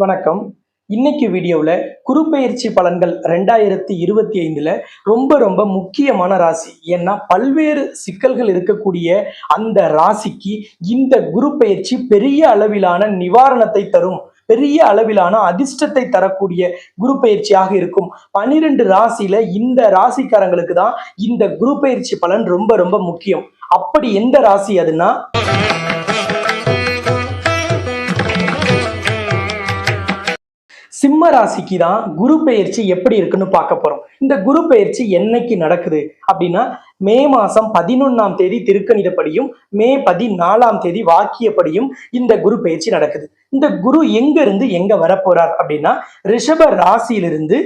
வணக்கம். இன்னைக்கு வீடியோவில் குருப்பெயர்ச்சி பலன்கள் ரெண்டாயிரத்தி இருபத்தி ஐந்தில் ரொம்ப ரொம்ப முக்கியமான ராசி. ஏன்னா பல்வேறு சிக்கல்கள் இருக்கக்கூடிய அந்த ராசிக்கு இந்த குரு பெயர்ச்சி பெரிய அளவிலான நிவாரணத்தை தரும் பெரிய அளவிலான அதிர்ஷ்டத்தை தரக்கூடிய குரு பயிற்சியாக இருக்கும். பனிரெண்டு ராசியில இந்த ராசிக்காரங்களுக்கு தான் இந்த குரு பயிற்சி பலன் ரொம்ப ரொம்ப முக்கியம். அப்படி எந்த ராசி அதுன்னா? சிம்ம ராசிக்கு தான் குரு பெயர்ச்சி எப்படி இருக்குன்னு பார்க்க போறோம். இந்த குரு பெயர்ச்சி என்னைக்கு நடக்குது அப்படின்னா மே மாசம் பதினொன்னாம் தேதி திருக்கணிதப்படியும் மே பதினாலாம் தேதி வாக்கியப்படியும் இந்த குரு பெயர்ச்சி நடக்குது. இந்த குரு எங்க இருந்து எங்க வரப்போறார் அப்படின்னா ரிஷப ராசியிலிருந்து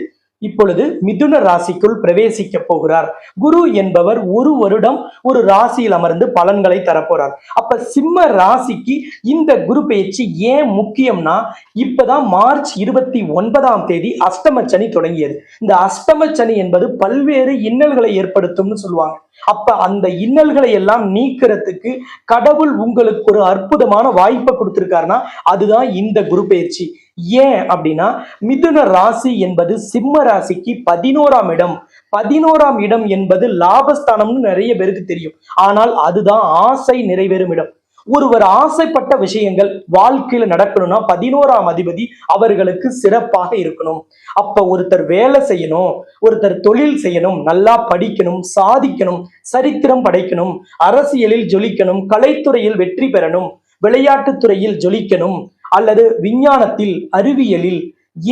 இப்பொழுது மிதுன ராசிக்குள் பிரவேசிக்க போகிறார். குரு என்பவர் ஒரு வருடம் ஒரு ராசியில் அமர்ந்து பலன்களை தரப்போறார். அப்ப சிம்ம ராசிக்கு இந்த குரு பயிற்சி ஏன் முக்கியம்னா இப்பதான் மார்ச் இருபத்தி ஒன்பதாம் தேதி அஷ்டம சனி தொடங்கியது. இந்த அஷ்டம சனி என்பது பல்வேறு இன்னல்களை ஏற்படுத்தும்னு சொல்லுவாங்க. அப்ப அந்த இன்னல்களை எல்லாம் நீக்கிறதுக்கு கடவுள் உங்களுக்கு ஒரு அற்புதமான வாய்ப்பை கொடுத்திருக்காருன்னா அதுதான் இந்த குரு பயிற்சி. ஏன் அப்படின்னா மிதுன ராசி என்பது சிம்ம ராசிக்கு பதினோராம் இடம். பதினோராம் இடம் என்பது லாபஸ்தானம்னு நிறைய பேருக்கு தெரியும். ஆனால் அதுதான் ஆசை நிறைவேறும் இடம். ஒருவர் ஆசைப்பட்ட விஷயங்கள் வாழ்க்கையில நடக்கணும்னா பதினோராம் அதிபதி அவர்களுக்கு சிறப்பாக இருக்கணும். அப்ப ஒருத்தர் வேலை செய்யணும் ஒருத்தர் தொழில் செய்யணும் நல்லா படிக்கணும் சாதிக்கணும் சரித்திரம் படைக்கணும் அரசியலில் ஜொலிக்கணும் கலைத்துறையில் வெற்றி பெறணும் விளையாட்டுத்துறையில் ஜொலிக்கணும் அல்லது விஞ்ஞானத்தில் அறிவியலில்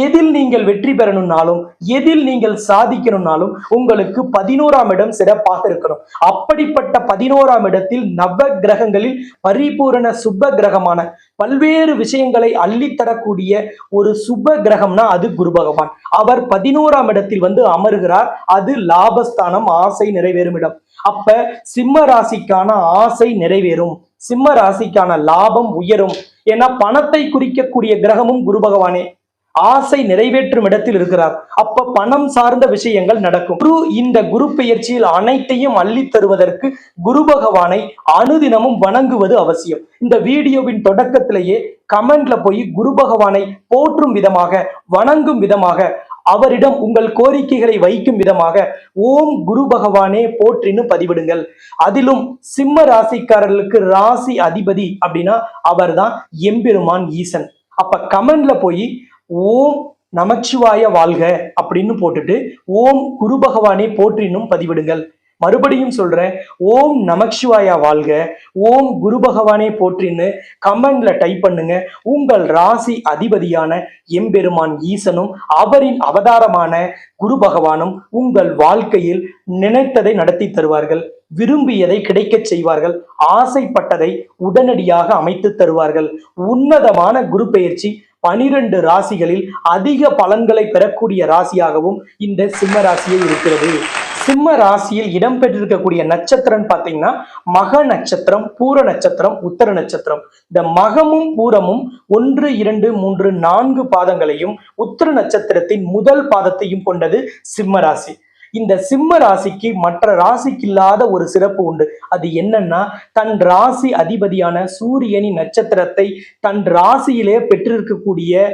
எதில் நீங்கள் வெற்றி பெறணும்னாலும் எதில் நீங்கள் சாதிக்கணும்னாலும் உங்களுக்கு பதினோராம் இடம் சிறப்பாக இருக்கணும். அப்படிப்பட்ட பதினோராம் இடத்தில் நவ கிரகங்களில் பரிபூரண சுப கிரகமான பல்வேறு விஷயங்களை அள்ளித்தரக்கூடிய ஒரு சுப கிரகம்னா அது குரு பகவான். அவர் பதினோராம் இடத்தில் வந்து அமர்கிறார். அது லாபஸ்தானம் ஆசை நிறைவேறும் இடம். அப்ப சிம்ம ராசிக்கான ஆசை நிறைவேறும். சிம்ம ராசிக்கான லாபம் உயரும் ஏன்னா பணத்தை குறிக்கக்கூடிய கிரகமும் குரு பகவானே. ஆசை நிறைவேற்றும் இடத்தில் இருக்கிறார். அப்ப பணம் சார்ந்த விஷயங்கள் நடக்கும். குரு இந்த குரு பெயர்ச்சியில் அனைத்தையும் அள்ளி தருவதற்கு குரு பகவானை அனுதினமும் வணங்குவது அவசியம். இந்த வீடியோவின் தொடக்கத்திலேயே கமெண்ட்ல போய் குரு பகவானை போற்றும் விதமாக வணங்கும் விதமாக அவரிடம் உங்கள் கோரிக்கைகளை வைக்கும் விதமாக ஓம் குரு பகவானே போற்றின்னு பதிவிடுங்கள். அதிலும் சிம்ம ராசிக்காரர்களுக்கு ராசி அதிபதி அப்படின்னா அவர்தான் எம்பெருமான் ஈசன். அப்ப கமெண்ட்ல போய் ஓம் நமச்சிவாய வாழ்க அப்படின்னு போட்டுட்டு ஓம் குரு பகவானே போற்றினும் பதிவிடுங்கள். மறுபடியும் சொல்றேன் ஓம் நமச்சிவாயா வாழ்க ஓம் குரு பகவானே போற்றின்னு கமெண்ட்ல டைப் பண்ணுங்க. உங்கள் ராசி அதிபதியான எம்பெருமான் ஈசனும் அவரின் அவதாரமான குரு பகவானும் உங்கள் வாழ்க்கையில் நினைத்ததை நடத்தி தருவார்கள் விரும்பியதை கிடைக்கச் செய்வார்கள் ஆசைப்பட்டதை உடனடியாக அமைத்து தருவார்கள். உன்னதமான குரு பெயர்ச்சி பனிரெண்டு ராசிகளில் அதிக பலன்களை பெறக்கூடிய ராசியாகவும் இந்த சிம்ம ராசியே இருக்கிறது. சிம்ம ராசியில் இடம்பெற்றிருக்கக்கூடிய நட்சத்திரம் பார்த்தீங்கன்னா மக நட்சத்திரம் பூர நட்சத்திரம் உத்தர நட்சத்திரம். இந்த மகமும் பூரமும் ஒன்று இரண்டு மூன்று நான்கு பாதங்களையும் உத்தர நட்சத்திரத்தின் முதல் பாதத்தையும் கொண்டது சிம்ம ராசி. இந்த சிம்ம ராசிக்கு மற்ற ராசிக்கு இல்லாத ஒரு சிறப்பு உண்டு. அது என்னன்னா தன் ராசி அதிபதியான சூரியனின் நட்சத்திரத்தை தன் ராசியிலே பெற்றிருக்கக்கூடிய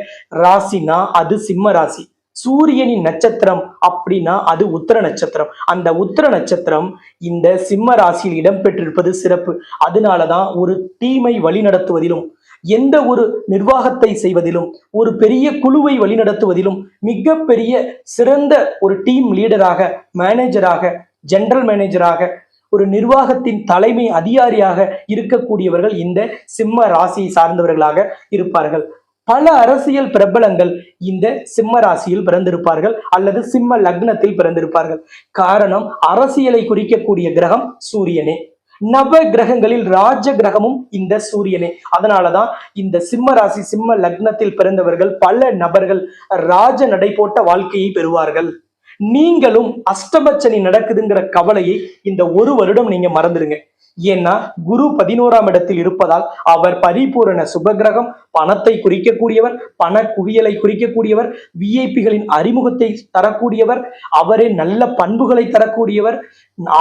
ராசினா அது சிம்ம ராசி. சூரியனின் நட்சத்திரம் அப்படின்னா அது உத்தர நட்சத்திரம். அந்த உத்தர நட்சத்திரம் இந்த சிம்ம ராசியில் இடம்பெற்றிருப்பது சிறப்பு. அதனாலதான் ஒரு டீமை வழிநடத்துவதிலும் எந்த ஒரு நிர்வாகத்தை செய்வதிலும் ஒரு பெரிய குழுவை வழிநடத்துவதிலும் மிகப்பெரிய சிறந்த ஒரு டீம் லீடராக மேனேஜராக ஜெனரல் மேனேஜராக ஒரு நிர்வாகத்தின் தலைமை அதிகாரியாக இருக்கக்கூடியவர்கள் இந்த சிம்ம ராசியை சார்ந்தவர்களாக இருப்பார்கள். பல அரசியல் பிரபலங்கள் இந்த சிம்ம ராசியில் பிறந்திருப்பார்கள் அல்லது சிம்ம லக்னத்தில் பிறந்திருப்பார்கள். காரணம் அரசியலை குறிக்கக்கூடிய கிரகம் சூரியனே. நவ கிரகங்களில் ராஜ கிரகமும் இந்த சூரியனே. அதனாலதான் இந்த சிம்ம ராசி சிம்ம லக்னத்தில் பிறந்தவர்கள் பல நபர்கள் ராஜ நடை போட்ட வாழ்க்கையை பெறுவார்கள். நீங்களும் அஷ்டபட்சனி நடக்குதுங்கிற கவலையை இந்த ஒரு வருடம் நீங்க மறந்துடுங்க. ஏன்னா குரு பதினோராம் இடத்தில் இருப்பதால் அவர் பரிபூரண சுபகிரகம் பணத்தை குறிக்கக்கூடியவர் பண குவியலை குறிக்கக்கூடியவர் விஐபிகளின் அறிமுகத்தை தரக்கூடியவர் அவரே நல்ல பண்புகளை தரக்கூடியவர்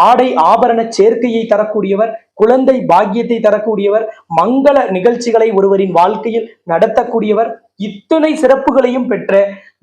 ஆடை ஆபரண சேர்க்கையை தரக்கூடியவர் குழந்தை பாக்கியத்தை தரக்கூடியவர் மங்கள நிகழ்ச்சிகளை ஒருவரின் வாழ்க்கையில் நடத்தக்கூடியவர் இத்தனை சிறப்புகளையும் பெற்ற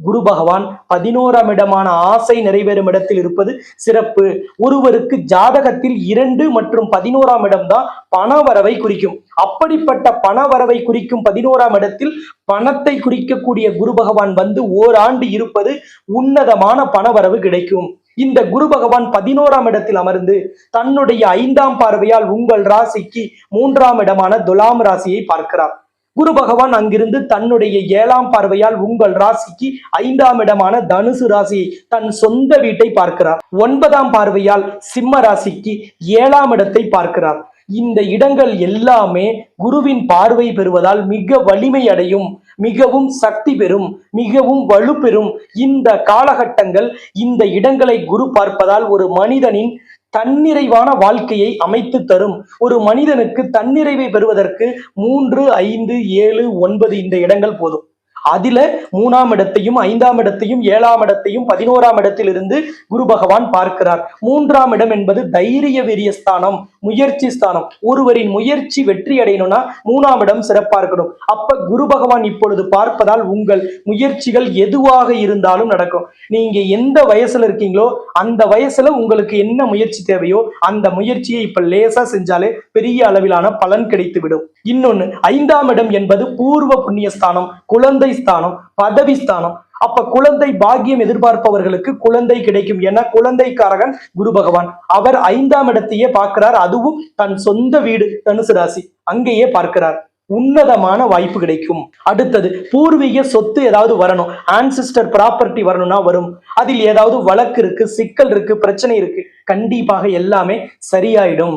குரு பகவான் பதினோராம் இடமான ஆசை நிறைவேறும் இடத்தில் இருப்பது சிறப்பு. ஒருவருக்கு ஜாதகத்தில் இரண்டு மற்றும் பதினோராம் இடம்தான் பண வரவை குறிக்கும். அப்படிப்பட்ட பண வரவை குறிக்கும் பதினோராம் இடத்தில் பணத்தை குறிக்கக்கூடிய குரு பகவான் வந்து ஓராண்டு இருப்பது உன்னதமான பணவரவு கிடைக்கும். இந்த குரு பகவான் பதினோராம் இடத்தில் அமர்ந்து தன்னுடைய ஐந்தாம் பார்வையால் உங்கள் ராசிக்கு மூன்றாம் இடமான துலாம் ராசியை பார்க்கிறார். குரு பகவான் அங்கிருந்து தன்னுடைய ஏழாம் பார்வையால் உங்கள் ராசிக்கு ஐந்தாம் இடமான தனுசு ராசியை தன் சொந்த வீட்டை பார்க்கிறார். ஒன்பதாம் பார்வையால் சிம்ம ராசிக்கு ஏழாம் இடத்தை பார்க்கிறார். இந்த இடங்கள் எல்லாமே குருவின் பார்வை பெறுவதால் மிக வலிமை அடையும் மிகவும் சக்தி பெறும் மிகவும் வலுப்பெறும். இந்த காலகட்டங்கள் இந்த இடங்களை குரு பார்ப்பதால் ஒரு மனிதனின் தன்னிறைவான வாழ்க்கையை அமைத்து தரும். ஒரு மனிதனுக்கு தன்னிறைவை பெறுவதற்கு மூன்று ஐந்து ஏழு ஒன்பது இந்த இடங்கள் போதும். அதுல மூணாம் இடத்தையும் ஐந்தாம் இடத்தையும் ஏழாம் இடத்தையும் பதினோராம் இடத்திலிருந்து குரு பகவான் பார்க்கிறார். மூன்றாம் இடம் என்பது தைரிய வெறிய ஸ்தானம் முயற்சி ஸ்தானம். ஒருவரின் முயற்சி வெற்றி அடையணும்னா மூணாம் இடம் சிறப்பா இருக்கணும். அப்ப குரு பகவான் இப்பொழுது பார்ப்பதால் உங்கள் முயற்சிகள் எதுவாக இருந்தாலும் நடக்கும். நீங்க எந்த வயசுல இருக்கீங்களோ அந்த வயசுல உங்களுக்கு என்ன முயற்சி தேவையோ அந்த முயற்சியை இப்ப லேசா செஞ்சாலே பெரிய அளவிலான பலன் கிடைத்து விடும் இன்னொன்னு ஐந்தாம் இடம் என்பது பூர்வ புண்ணிய ஸ்தானம் குழந்தை ஸ்தானம் பதவி ஸ்தானம். அப்ப குழந்தை பாக்கியம் எதிர்பார்ப்பவர்களுக்கு குழந்தை கிடைக்கும். என குழந்தைக்காரகன் குரு பகவான். அவர் ஐந்தாம் இடத்தையே பார்க்கிறார். அதுவும் தன் சொந்த வீடு தனுசு ராசி. அங்கேயே பார்க்கிறார். உன்னதமான வாய்ப்பு கிடைக்கும். அடுத்தது பூர்வீக சொத்து ஏதாவது வரணும். ஆன்சிஸ்டர் ப்ராப்பர்ட்டி வரணும்னா வரும். அதில் ஏதாவது வழக்கு இருக்கு சிக்கல் இருக்கு பிரச்சனை இருக்கு. கண்டிப்பாக எல்லாமே சரியாயிடும்.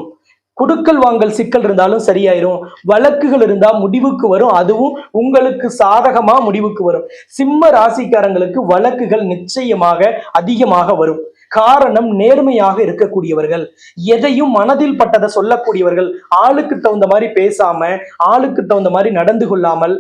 குடுக்கல் வாங்கல் சிக்கல் இருந்தாலும் சரியாயிரும். வழக்குகள் இருந்தா முடிவுக்கு வரும். அதுவும் உங்களுக்கு சாதகமா முடிவுக்கு வரும். சிம்ம ராசிக்காரங்களுக்கு வழக்குகள் நிச்சயமாக அதிகமாக வரும். காரணம் நேர்மையாக இருக்கக்கூடியவர்கள். எதையும் மனதில் பட்டதை சொல்லக்கூடியவர்கள். ஆளுக்கு தகுந்த மாதிரி பேசாம ஆளுக்கு தகுந்த மாதிரி நடந்து கொள்ளாமல்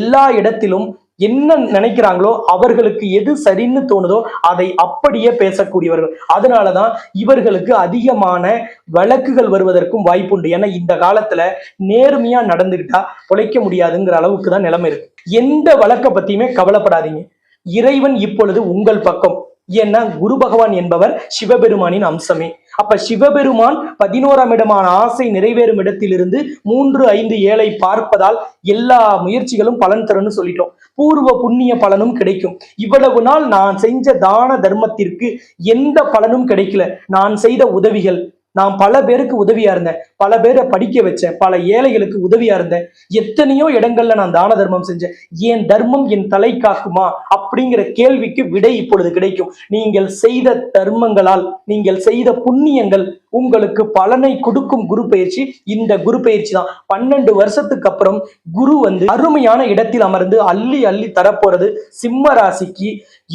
எல்லா இடத்திலும் என்ன நினைக்கிறாங்களோ அவர்களுக்கு எது சரின்னு தோணுதோ அதை அப்படியே பேசக்கூடியவர்கள். அதனாலதான் இவர்களுக்கு அதிகமான வழக்குகள் வருவதற்கும் வாய்ப்புண்டு. ஏன்னா இந்த காலத்துல நேர்மையா நடந்துகிட்டா பிழைக்க முடியாதுங்கிற அளவுக்கு தான் நிலைமை இருக்கு. எந்த வழக்கை பத்தியுமே கவலைப்படாதீங்க. இறைவன் இப்பொழுது உங்கள் பக்கம். ஏன்னா குரு பகவான் என்பவர் சிவபெருமானின் அம்சமே. அப்ப சிவபெருமான் பதினோராம் இடமான ஆசை நிறைவேறும் இடத்திலிருந்து மூன்று ஐந்து ஏழை பார்ப்பதால் எல்லா முயற்சிகளும் பலன் தரும்னு சொல்லிட்டோம். பூர்வ புண்ணிய பலனும் கிடைக்கும். இவ்வளவு நாள் நான் செஞ்ச தான தர்மத்திற்கு எந்த பலனும் கிடைக்கல. நான் செய்த உதவிகள் நான் பல பேருக்கு உதவியா இருந்தேன். பல பேரை படிக்க வச்சேன். பல ஏழைகளுக்கு உதவியா இருந்தேன். எத்தனையோ இடங்கள்ல நான் தான தர்மம் செஞ்சேன். என் தர்மம் என் தலை காக்குமா? அப்படிங்கிற கேள்விக்கு விடை இப்பொழுது கிடைக்கும். நீங்கள் செய்த தர்மங்களால் நீங்கள் செய்த புண்ணியங்கள் உங்களுக்கு பலனை கொடுக்கும் குரு பயிற்சி இந்த குரு பயிற்சி தான். பன்னெண்டு வருஷத்துக்கு அப்புறம் குரு வந்து அருமையான இடத்தில் அமர்ந்து அள்ளி அள்ளி தரப்போறது சிம்ம ராசிக்கு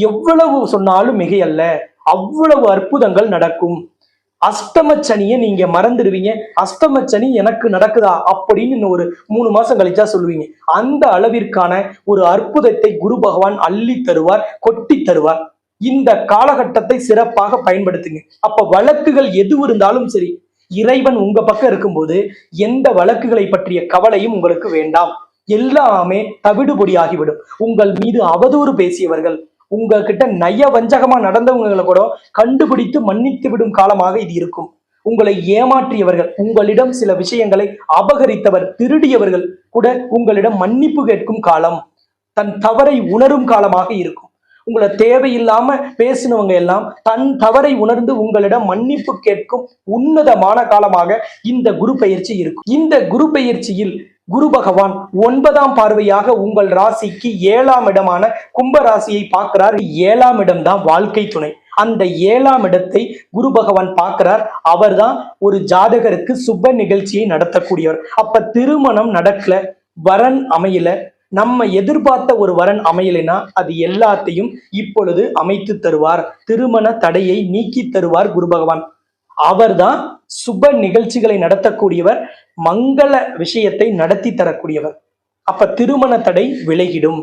எவ்வளவு சொன்னாலும் மிகையல்ல. அவ்வளவு அற்புதங்கள் நடக்கும். அஷ்டம சனியை நீங்க மறந்துடுவீங்க. அஷ்டம சனி எனக்கு நடக்குதா அப்படின்னு ஒரு மூணு மாசம் கழிச்சா சொல்லுவீங்க. அந்த அளவிற்கான ஒரு அற்புதத்தை குரு பகவான் அள்ளி தருவார் கொட்டி தருவார். இந்த காலகட்டத்தை சிறப்பாக பயன்படுத்துங்க. அப்ப வழக்குகள் எது இருந்தாலும் சரி இறைவன் உங்க பக்கம் இருக்கும்போது எந்த வழக்குகளை பற்றிய கவலையும் உங்களுக்கு வேண்டாம். எல்லாமே தவிடுபொடி ஆகிவிடும் உங்கள் மீது அவதூறு பேசியவர்கள் உங்ககிட்ட நய வஞ்சகமா நடந்தவங்களை கூட கண்டுபிடித்து மன்னித்து விடும் காலமாக இது இருக்கும். உங்களை ஏமாற்றியவர்கள் உங்களிடம் சில விஷயங்களை அபகரித்தவர் திருடியவர்கள் கூட உங்களிடம் மன்னிப்பு கேட்கும் காலம் தன் தவறை உணரும் காலமாக இருக்கும். உங்களை தேவையில்லாம பேசினவங்க எல்லாம் தன் தவறை உணர்ந்து உங்களிடம் மன்னிப்பு கேட்கும் உன்னதமான காலமாக இந்த குரு பயிற்சி இருக்கும். இந்த குரு பயிற்சியில் குரு பகவான் ஒன்பதாம் பார்வையாக உங்கள் ராசிக்கு ஏழாம் இடமான கும்ப ராசியை பார்க்கிறார். ஏழாம் இடம்தான் வாழ்க்கை துணை. அந்த ஏழாம் இடத்தை குரு பகவான் பார்க்கிறார். அவர்தான் ஒரு ஜாதகருக்கு சுப நிகழ்ச்சியை நடத்தக்கூடியவர். அப்ப திருமணம் நடக்கல வரன் அமையல. நம்ம எதிர்பார்த்த ஒரு வரன் அமையலைன்னா அது எல்லாத்தையும் இப்பொழுது அமைத்து தருவார். திருமண தடையை நீக்கி தருவார் குரு பகவான். அவர்தான் சுப நிகழ்ச்சிகளை நடத்தக்கூடியவர். மங்கள விஷயத்தை நடத்தி தரக்கூடியவர். அப்ப திருமண தடை விலகிடும்.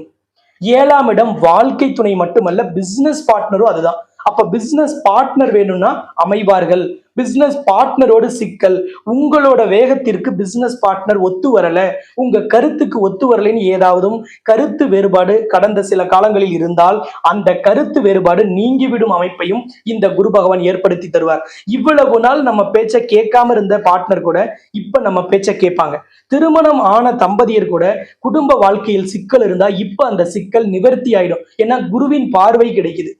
ஏழாம் இடம் வாழ்க்கை துணை மட்டுமல்ல பிசினஸ் பார்ட்னரும் அதுதான். அப்ப பிசினஸ் பார்ட்னர் வேணும்னா அமைவார்கள். பிசினஸ் பார்ட்னரோட சிக்கல். உங்களோட வேகத்திற்கு பிசினஸ் பார்ட்னர் ஒத்து வரல. உங்க கருத்துக்கு ஒத்து வரலைன்னு ஏதாவதும் கருத்து வேறுபாடு கடந்த சில காலங்களில் இருந்தால் அந்த கருத்து வேறுபாடு நீங்கிவிடும் அமைப்பையும் இந்த குரு பகவான் ஏற்படுத்தி தருவார். இவ்வளவு நாள் நம்ம பேச்ச கேட்காம இருந்த பார்ட்னர் கூட இப்ப நம்ம பேச்ச கேட்பாங்க. திருமணம் ஆன தம்பதியர் கூட குடும்ப வாழ்க்கையில் சிக்கல் இருந்தா இப்ப அந்த சிக்கல் நிவர்த்தி ஆயிடும். ஏன்னா குருவின் பார்வை கிடைக்குது.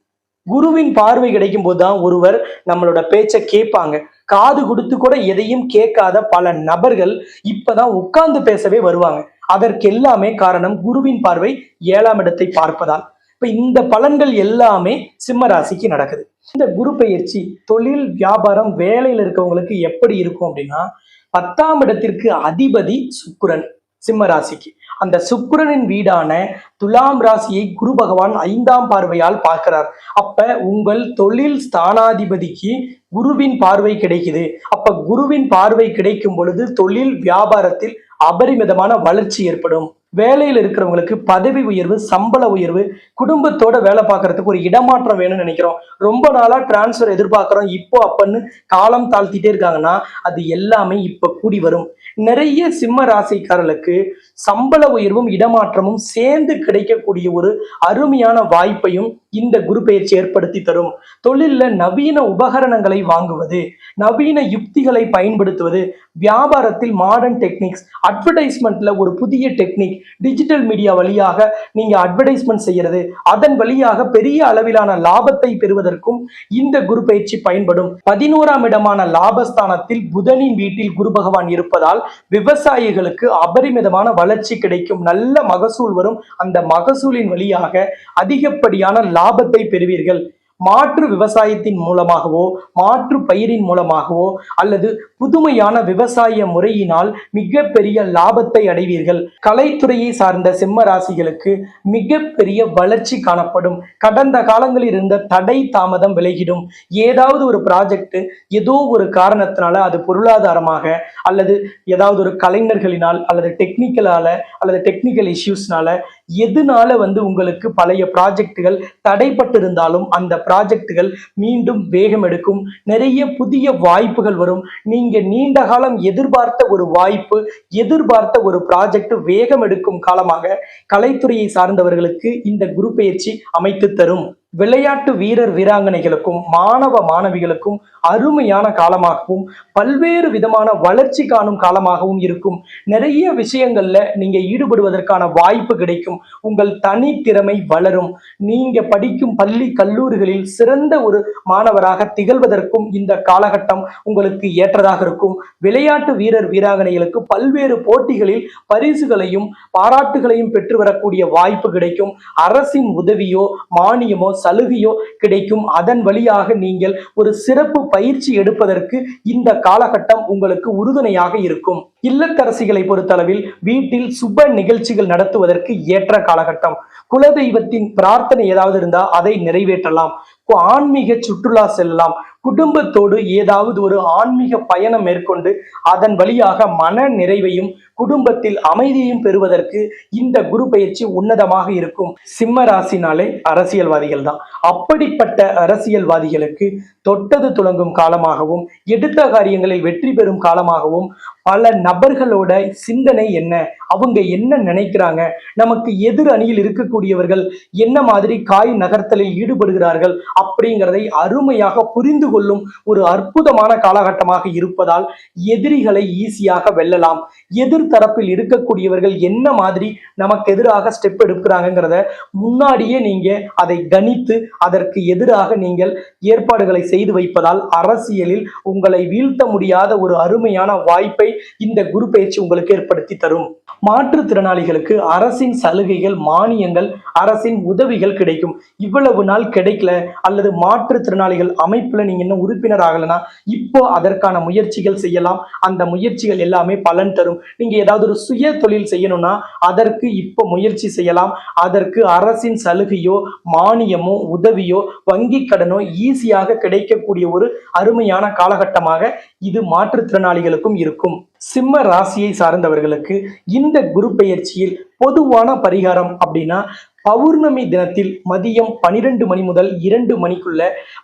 குருவின் பார்வை கிடைக்கும் போதுதான் ஒருவர் நம்மளோட பேச்சை கேட்பாங்க. காது கொடுத்து கூட எதையும் கேட்காத பல நபர்கள் இப்பதான் உட்கார்ந்து பேசவே வருவாங்க. அதற்கு எல்லாமே காரணம் குருவின் பார்வை ஏழாம் இடத்தை பார்ப்பதால். இப்ப இந்த பலன்கள் எல்லாமே சிம்ம ராசிக்கு நடக்குது. இந்த குரு பயிற்சி தொழில் வியாபாரம் வேலையில இருக்கவங்களுக்கு எப்படி இருக்கும் அப்படின்னா பத்தாம் இடத்திற்கு அதிபதி சுக்குரன் சிம்ம ராசிக்கு. அந்த சுக்கிரனின் வீடான துலாம் ராசியை குரு பகவான் ஐந்தாம் பார்வையால் பார்க்கிறார். அப்ப உங்கள் தொழில் ஸ்தானாதிபதிக்கு குருவின் பார்வை கிடைக்குது. அப்ப குருவின் பார்வை கிடைக்கும் பொழுது தொழில் வியாபாரத்தில் அபரிமிதமான வளர்ச்சி ஏற்படும். வேலையில் இருக்கிறவங்களுக்கு பதவி உயர்வு சம்பள உயர்வு குடும்பத்தோட வேலை பார்க்கறதுக்கு ஒரு இடமாற்றம் வேணும்னு நினைக்கிறோம். ரொம்ப நாளா டிரான்ஸ்ஃபர் எதிர்பார்க்கிறோம். இப்போ அப்பன்னு காலம் தாழ்த்திட்டே இருக்காங்கன்னா அது எல்லாமே இப்ப கூடி வரும். நிறைய சிம்ம ராசிக்காரர்களுக்கு சம்பள உயர்வும் இடமாற்றமும் சேர்ந்து கிடைக்கக்கூடிய ஒரு அருமையான வாய்ப்பையும் இந்த குரு பயிற்சி ஏற்படுத்தி தரும். தொழில்ல நவீன உபகரணங்களை வாங்குவது நவீன யுக்திகளை பயன்படுத்துவது வியாபாரத்தில் மாடர்ன் டெக்னிக்ஸ் அட்வர்டைஸ்மெண்ட்ல ஒரு புதிய டெக்னிக் டிஜிட்டல் மீடியா வழியாக நீங்க அட்வர்டைஸ்மெண்ட் செய்யறது அதன் வழியாக பெரிய அளவிலான லாபத்தை பெறுவதற்கும் இந்த குரு பயிற்சி பயன்படும். பதினோராம் இடமான லாபஸ்தானத்தில் புதனின் வீட்டில் குரு பகவான் இருப்பதால் விவசாயிகளுக்கு அபரிமிதமான வளர்ச்சி கிடைக்கும் நல்ல மகசூல் வரும். அந்த மகசூலின் வழியாக அதிகப்படியான லாபத்தை பெறுவீர்கள். மாற்று விவசாயத்தின் மூலமாகவோ மாற்று பயிரின் மூலமாகவோ அல்லது புதுமையான விவசாய முறையினால் மிகப்பெரிய லாபத்தை அடைவீர்கள். கலைத்துறையை சார்ந்த சிம்ம ராசிகளுக்கு மிகப்பெரிய வளர்ச்சி காணப்படும். கடந்த காலங்களில் இருந்த தடை தாமதம் விலகிடும். ஏதாவது ஒரு ப்ராஜெக்ட் ஏதோ ஒரு காரணத்தினால அது பொருளாதாரமாக அல்லது ஏதாவது ஒரு கலைஞர்களினால் அல்லது டெக்னிக்கலால அல்லது டெக்னிக்கல் இஷ்யூஸ்னால எதுனால வந்து உங்களுக்கு பழைய ப்ராஜெக்டுகள் தடைப்பட்டிருந்தாலும் அந்த ப்ராஜெக்டுகள் மீண்டும் வேகம் எடுக்கும். நிறைய புதிய வாய்ப்புகள் வரும். நீங்க நீண்ட காலம் எதிர்பார்த்த ஒரு வாய்ப்பு எதிர்பார்த்த ஒரு ப்ராஜெக்ட் வேகம் எடுக்கும் காலமாக கலைத்துறையை சார்ந்தவர்களுக்கு இந்த குரு பயிற்சி அமைத்து தரும். விளையாட்டு வீரர் வீராங்கனைகளுக்கும் மாணவ மாணவிகளுக்கும் அருமையான காலமாகவும் பல்வேறு விதமான வளர்ச்சி காணும் காலமாகவும் இருக்கும். நிறைய விஷயங்கள்ல நீங்க ஈடுபடுவதற்கான வாய்ப்பு கிடைக்கும். உங்கள் தனித்திறமை வளரும். நீங்க படிக்கும் பள்ளி கல்லூரிகளில் சிறந்த ஒரு மாணவராக திகழ்வதற்கும் இந்த காலகட்டம் உங்களுக்கு ஏற்றதாக இருக்கும். விளையாட்டு வீரர் வீராங்கனைகளுக்கு பல்வேறு போட்டிகளில் பரிசுகளையும் பாராட்டுகளையும் பெற்று வரக்கூடிய வாய்ப்பு கிடைக்கும். அரசின் உதவியோ மானியமோ சலுகையோ கிடைக்கும். அதன் வழியாக நீங்கள் ஒரு சிறப்பு பயிற்சி எடுப்பதற்கு இந்த காலகட்டம் உங்களுக்கு உறுதுணையாக இருக்கும். இல்லத்தரசிகளை பொறுத்தளவில் வீட்டில் சுப நிகழ்ச்சிகள் நடத்துவதற்கு ஏற்ற காலகட்டம். குலதெய்வத்தின் பிரார்த்தனை ஏதாவது இருந்தால் அதை நிறைவேற்றலாம். ஆன்மீக சுற்றுலா செல்லலாம். குடும்பத்தோடு ஏதாவது ஒரு ஆன்மீக பயணம் மேற்கொண்டு அதன் வழியாக மன நிறைவையும் குடும்பத்தில் அமைதியும் பெறுவதற்கு இந்த குரு பயிற்சி உன்னதமாக இருக்கும். சிம்ம ராசினாலே அரசியல்வாதிகள் தான் அப்படிப்பட்ட அரசியல்வாதிகளுக்கு தொட்டது துளங்கும் காலமாகவும் எடுத்த காரியங்களில் வெற்றி பெறும் காலமாகவும் பல நபர்களோட சிந்தனை என்ன? அவங்க என்ன நினைக்கிறாங்க? நமக்கு எதிர் அணியில் இருக்கக்கூடியவர்கள் என்ன மாதிரி காய் நகர்த்தலில் ஈடுபடுகிறார்கள் அப்படிங்கிறதை அருமையாக புரிந்து கொள்ளும் ஒரு அற்புதமான காலகட்டமாக இருப்பதால் எதிரிகளை ஈஸியாக வெல்லலாம். எதிர் எதிர்த்தரப்பில் இருக்கக்கூடியவர்கள் என்ன மாதிரி நமக்கு எதிராக ஸ்டெப் எடுக்கிறாங்கிறத முன்னாடியே நீங்க அதை கணித்து அதற்கு எதிராக நீங்கள் ஏற்பாடுகளை செய்து வைப்பதால் அரசியலில் உங்களை வீழ்த்த முடியாத ஒரு அருமையான வாய்ப்பை இந்த குரு பயிற்சி உங்களுக்கு ஏற்படுத்தி தரும். மாற்றுத்திறனாளிகளுக்கு அரசின் சலுகைகள் மானியங்கள் அரசின் உதவிகள் கிடைக்கும். இவ்வளவு நாள் கிடைக்கல அல்லது மாற்றுத்திறனாளிகள் அமைப்புல நீங்க இன்னும் உறுப்பினர் ஆகலைன்னா இப்போ அதற்கான முயற்சிகள் செய்யலாம். அந்த முயற்சிகள் எல்லாமே பலன் தரும். நீங்க நீங்க ஏதாவது ஒரு சுய தொழில் செய்யணும்னா அதற்கு இப்போ முயற்சி செய்யலாம். அதற்கு அரசின் சலுகையோ மானியமோ உதவியோ வங்கி கடனோ ஈஸியாக கிடைக்கக்கூடிய ஒரு அருமையான காலகட்டமாக இது மாற்றுத்திறனாளிகளுக்கும் இருக்கும். சிம்ம ராசியை சார்ந்தவர்களுக்கு இந்த குரு பெயர்ச்சியில் பொதுவான பரிகாரம் அப்படின்னா பௌர்ணமி தினத்தில் மதியம் பனிரெண்டு மணி முதல் இரண்டு மணிக்குள்ள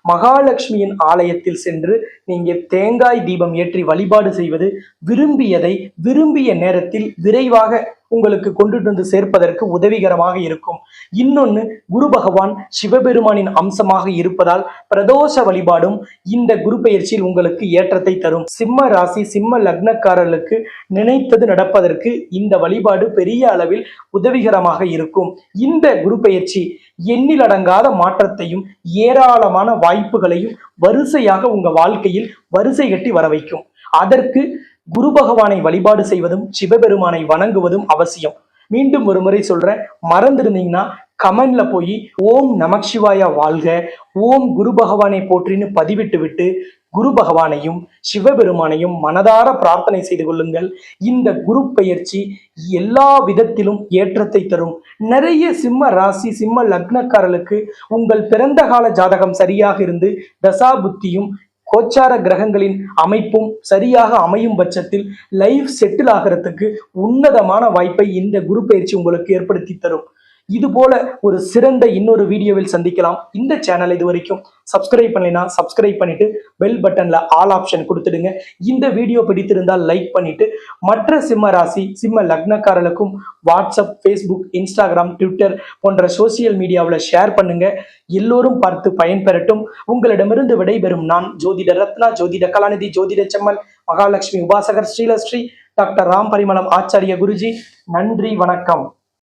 மகாலட்சுமியின் ஆலயத்தில் சென்று நீங்க தேங்காய் தீபம் ஏற்றி வழிபாடு செய்வது விரும்பியதை விரும்பிய நேரத்தில் விரைவாக உங்களுக்கு கொண்டுட்டு வந்து சேர்ப்பதற்கு உதவிகரமாக இருக்கும். இன்னொன்னு குரு பகவான் சிவபெருமானின் அம்சமாக இருப்பதால் பிரதோஷ வழிபாடும் இந்த குரு பெயர்ச்சியில் உங்களுக்கு ஏற்றத்தை தரும். சிம்ம ராசி சிம்ம லக்னக்காரர்களுக்கு நினைத்தது நடப்பதற்கு இந்த வழிபாடு பெரிய அளவில் உதவிகரமாக இருக்கும். இந்த குரு பெயர்ச்சி எண்ணிலடங்காத மாற்றத்தையும் ஏராளமான வாய்ப்புகளையும் வரிசையாக உங்க வாழ்க்கையில் வரிசை கட்டி வர வைக்கும் அதற்கு குரு பகவானை வழிபாடு செய்வதும் சிவபெருமானை வணங்குவதும் அவசியம். மீண்டும் ஒரு முறை சொல்றேன் மறந்துருந்தீங்கன்னா கமெண்ட்ல போய் ஓம் நமச்சிவாயா வாழ்க ஓம் குரு பகவானை போற்றின்னு பதிவிட்டு விட்டு குரு பகவானையும் சிவபெருமானையும் மனதார பிரார்த்தனை செய்து கொள்ளுங்கள். இந்த குரு பெயர்ச்சி எல்லா விதத்திலும் ஏற்றத்தை தரும். நிறைய சிம்ம ராசி சிம்ம லக்னக்காரர்களுக்கு உங்கள் பிறந்த கால ஜாதகம் சரியாக இருந்து தசா புத்தியும் கோச்சார கிரகங்களின் அமைப்பும் சரியாக அமையும் பட்சத்தில் லைஃப் செட்டில் ஆகிறதுக்கு உன்னதமான வாய்ப்பை இந்த குரு பயிற்சி உங்களுக்கு ஏற்படுத்தி தரும். இது போல ஒரு சிறந்த இன்னொரு வீடியோவில் சந்திக்கலாம். இந்த சேனல் இது வரைக்கும் சப்ஸ்கிரைப் பண்ணலைன்னா சப்ஸ்கிரைப் பண்ணிட்டு பெல் பட்டன்ல ஆல் ஆப்ஷன் கொடுத்துடுங்க. இந்த வீடியோ பிடித்திருந்தால் லைக் பண்ணிட்டு மற்ற சிம்ம ராசி சிம்ம லக்னக்காரர்களுக்கும் வாட்ஸ்அப் ஃபேஸ்புக் இன்ஸ்டாகிராம் ட்விட்டர் போன்ற சோசியல் மீடியாவில் ஷேர் பண்ணுங்க. எல்லோரும் பார்த்து பயன்பெறட்டும். உங்களிடமிருந்து விடைபெறும் நான் ஜோதிட ரத்னா ஜோதிட கலாநிதி ஜோதிட செம்மல் மகாலட்சுமி உபாசகர் ஸ்ரீலஸ்ரீ டாக்டர் ராம் பரிமளம் ஆச்சாரிய குருஜி. நன்றி வணக்கம்.